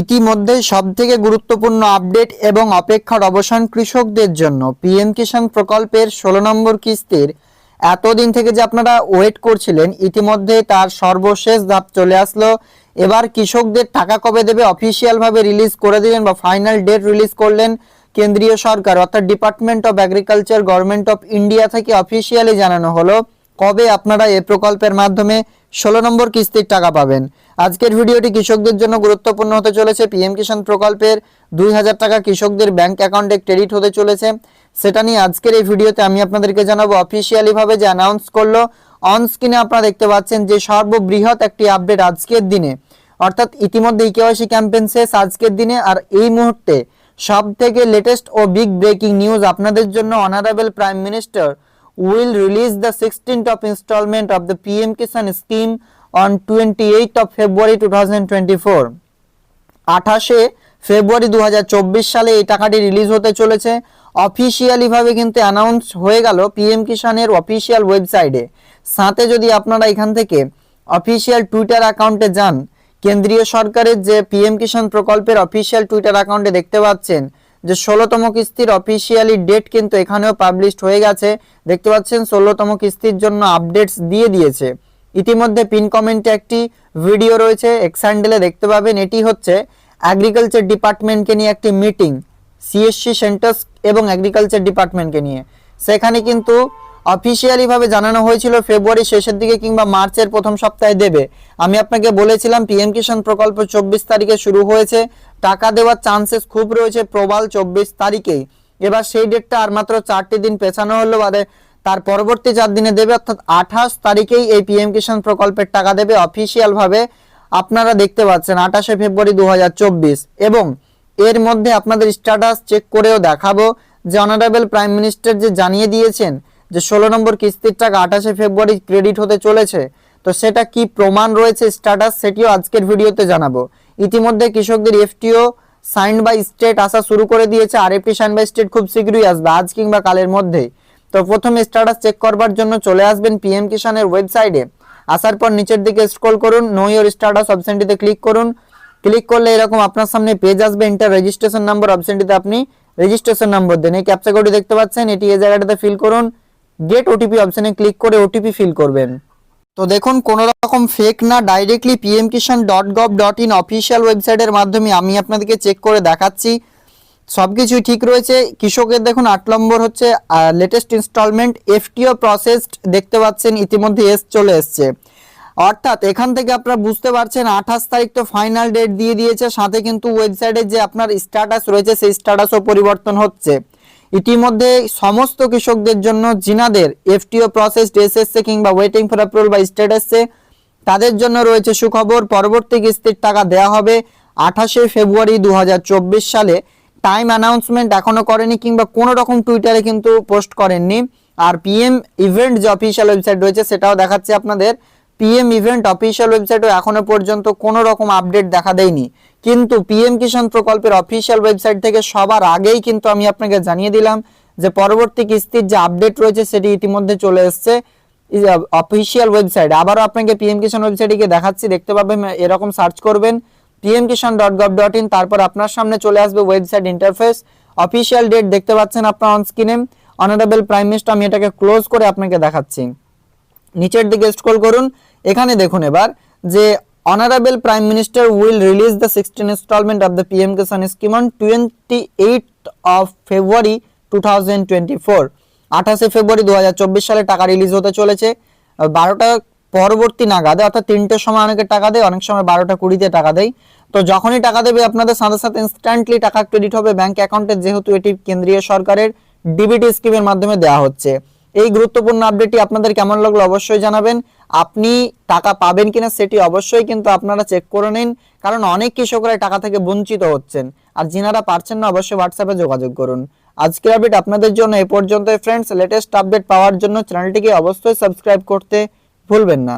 ইতিমধ্যে সবথেকে গুরুত্বপূর্ণ আপডেট এবং অপেক্ষার অবসান কৃষকদের জন্য পিএম কিষাণ প্রকল্পের ষোলো নম্বর কিস্তির এতদিন থেকে যে আপনারা ওয়েট করছিলেন ইতিমধ্যে তার সর্বশেষ ধাপ চলে আসলো। এবার কৃষকদের টাকা কবে দেবে অফিসিয়াল ভাবে রিলিজ করে দিলেন বা ফাইনাল ডেট রিলিজ করলেন কেন্দ্রীয় সরকার, অর্থাৎ department of agriculture government of India থেকে অফিসিয়ালি জানানো হলো। কবে আপনারা এ প্রকল্পের মাধ্যমে ষোলো নম্বর কিস্তির টাকা পাবেন। আজকের ভিডিওটি কৃষকদের জন্য গুরুত্বপূর্ণ হতে চলেছে। পিএম কিষাণ প্রকল্পের দুই হাজার টাকা কৃষকদের ব্যাংক অ্যাকাউন্টে ক্রেডিট হতে চলেছে। সেটা নিয়ে আজকের এই ভিডিওতে আমি আপনাদেরকে জানাব। অফিসিয়ালি ভাবে যে অ্যানাউন্স করল অন স্ক্রিনে আপনারা দেখতে পাচ্ছেন যে সর্ববৃহৎ একটি আপডেট আজকের দিনে। অর্থাৎ ইতিমধ্যে ইকেওয়াইসি ক্যাম্পেইন শেষ আজকের দিনে। আর এই মুহূর্তে সব থেকে লেটেস্ট ও বিগ ব্রেকিং নিউজ আপনাদের জন্য honourable prime minister will release the 16th of installment of the PM Kisan scheme on 28th of February 2024. আঠাশে ফেব্রুয়ারি দু হাজার চব্বিশ সালে এই টাকাটি রিলিজ হতে চলেছে অফিসিয়ালি ভাবে কিন্তু অ্যানাউন্স হয়ে গেল পিএম কিষানের অফিসিয়াল ওয়েবসাইটে সাথে যদি আপনারা এখান থেকে অফিসিয়াল টুইটার অ্যাকাউন্টে যান, কেন্দ্রীয় সরকারের যে পিএম কিষাণ প্রকল্পের অফিসিয়াল টুইটার অ্যাকাউন্টে দেখতে পাচ্ছেন যে ষোলোতম কিস্তির অফিসিয়ালি ডেট কিন্তু এখানেও পাবলিশড হয়ে গেছে। দেখতে পাচ্ছেন, ষোলোতম কিস্তির জন্য আপডেটস দিয়ে দিয়েছে। ইতিমধ্যে পিন কমেন্টে একটি ভিডিও রয়েছে এক্সান্ডেলে দেখতে পাবেন, এটি হচ্ছে অ্যাগ্রিকালচার ডিপার্টমেন্টকে নিয়ে একটি মিটিং সিএসসি সেন্টার্স এবং অ্যাগ্রিকালচার ডিপার্টমেন্টকে নিয়ে। সেখানে কিন্তু অফিসিয়ালি ভাবে জানানো হয়েছিল ফেব্রুয়ারি শেষের দিকে কিংবা মার্চের প্রথম সপ্তাহে দেবে। আমি আপনাকে বলেছিলাম পিএম কিষাণ প্রকল্প চব্বিশ তারিখে শুরু হয়েছে। টাকা দেওয়ার চান্সেস খুব রয়েছে প্রবাল চব্বিশ তারিখেই এবার সেই ডেটটা আর মাত্র চারটি দিন পেছানো হলো বাদে তার পরবর্তী চার দিনে দেবে অর্থাৎ আঠাশ তারিখেই এই পিএম কিষাণ প্রকল্পের টাকা দেবে অফিসিয়াল ভাবে। আপনারা দেখতে পাচ্ছেন আঠাশে ফেব্রুয়ারি দু হাজার চব্বিশ এবং এর মধ্যে আপনাদের স্ট্যাটাস চেক করেও দেখাবো। যে অনারেবল প্রাইম মিনিস্টার যে জানিয়ে দিয়েছেন যে ষোলো নম্বর কিস্তির টাকা আঠাশে ফেব্রুয়ারি ক্রেডিট হতে চলেছে, তো সেটা কি প্রমাণ রয়েছে স্ট্যাটাস সেটিও আজকের ভিডিওতে জানাব। ইতিমধ্যে কৃষকদের এফটিও সাইন বাই স্টেট আসা শুরু করে দিয়েছে, R FT sign by state খুব শীঘ্রই আসবে, আজ কিংবা কালের মধ্যে। তো প্রথমে স্ট্যাটাস চেক করবার জন্য চলে আসবেন পিএম কিষানের ওয়েবসাইটে আসার পর নিচের দিকে স্ক্রল করুন নো ইয়োর স্ট্যাটাস অপশনটিতে ক্লিক করুন। ক্লিক করলে এরকম আপনার সামনে পেজ আসবে ইন্টার রেজিস্ট্রেশন নাম্বার অপশনটিতে আপনি রেজিস্ট্রেশন নম্বর দেন। এই ক্যাপচা দেখতে পাচ্ছেন, এটি এই জায়গাটাতে ফিল করুন। গেট ওটিপি অপশনে ক্লিক করে ওটিপি ফিল করবেন। তো দেখুন কোন রকম ফেক না directly PM Kisan dot gov dot in official ওয়েবসাইটের মাধ্যমে আমি আপনাদেরকে চেক করে দেখাচ্ছি। সব কিছুই ঠিক রয়েছে। কৃষকের দেখুন, আট নম্বর হচ্ছে লেটেস্ট ইনস্টলমেন্ট এফটিও প্রসেসড দেখতে পাচ্ছেন, ইতিমধ্যে এস চলে এসছে। অর্থাৎ এখান থেকে আপনারা বুঝতে পারছেন, আঠাশ তারিখ তো ফাইনাল ডেট দিয়ে দিয়েছে, সাথে কিন্তু ওয়েবসাইটে যে আপনার স্ট্যাটাস রয়েছে, সেই স্ট্যাটাসও পরিবর্তন হচ্ছে। ইতিমধ্যে সমস্ত কৃষকদের জন্য জিনাদের এফটিও প্রসেস এসএসসি কিংবা ওয়েটিং ফর অ্যাপ্রুভাল বা স্ট্যাটাসে তাদের জন্য রয়েছে সুখবর, পরবর্তী কিস্তির টাকা দেওয়া হবে আঠাশে ফেব্রুয়ারি দু হাজার চব্বিশ সালে। টাইম অ্যানাউন্সমেন্ট এখনও করেনি কিংবা কোনো রকম টুইটারে কিন্তু পোস্ট করেননি। আর পিএম ইভেন্ট যে অফিসিয়াল ওয়েবসাইট রয়েছে, সেটাও দেখাচ্ছে আপনাদের। পিএম ইভেন্ট অফিসিয়াল ওয়েবসাইটও এখনও পর্যন্ত কোনো রকম আপডেট দেখা দেয়নি। কিন্তু পিএম কিষাণ প্রকল্পের অফিসিয়াল ওয়েবসাইট থেকে সবার আগেই কিন্তু আমি আপনাকে জানিয়ে দিলাম যে পরবর্তী কিস্তির যে আপডেট রয়েছে সেটি ইতিমধ্যে চলে এসছে। অফিসিয়াল ওয়েবসাইট আবারও আপনাকে পিএম কিষাণ ওয়েবসাইটে গিয়ে দেখাচ্ছি, দেখতে পাবেন, এরকম সার্চ করবেন PM Kisan dot gov dot in তারপর আপনার সামনে চলে আসবে ওয়েবসাইট ইন্টারফেস অফিসিয়াল ডেট দেখতে পাচ্ছেন আপনার অন স্ক্রিনে অনারেবল প্রাইম মিনিস্টার আমি এটাকে ক্লোজ করে আপনাকে দেখাচ্ছি। নিচের দিকে স্ক্রল করুন, এখানে দেখুন এবার যে honourable prime minister will release the sixteen instalment of the PM Kisan scheme on twenty eight of February two thousand twenty four আঠাশে ফেব্রুয়ারি দু হাজার চব্বিশ সালে টাকা রিলিজ হতে চলেছে। বারোটা পরবর্তী নাগাদে, অর্থাৎ তিনটের সময় অনেকে টাকা দেয়, অনেক সময় বারোটা কুড়িতে টাকা দেয়। তো যখনই টাকা দেবে, আপনাদের সাথে সাথে ইনস্ট্যান্টলি টাকা ক্রেডিট হবে ব্যাংক অ্যাকাউন্টে যেহেতু এটি কেন্দ্রীয় সরকারের ডিবিটি স্কিমের মাধ্যমে দেওয়া হচ্ছে। এই গুরুত্বপূর্ণ আপডেটটি আপনাদের কেমন লাগল অবশ্যই জানাবেন। আপনি টাকা পাবেন কিনা সেটি অবশ্যই কিন্তু আপনারা চেক করে নিন, কারণ অনেক কৃষকরা টাকা থেকে বঞ্চিত হচ্ছেন। আর যিনারা পারছেন না, অবশ্যই হোয়াটসঅ্যাপে যোগাযোগ করুন। আজকের আপডেট আপনাদের জন্য এ পর্যন্ত ফ্রেন্ডস লেটেস্ট আপডেট পাওয়ার জন্য চ্যানেলটিকে অবশ্যই সাবস্ক্রাইব করতে ভুলবেন না।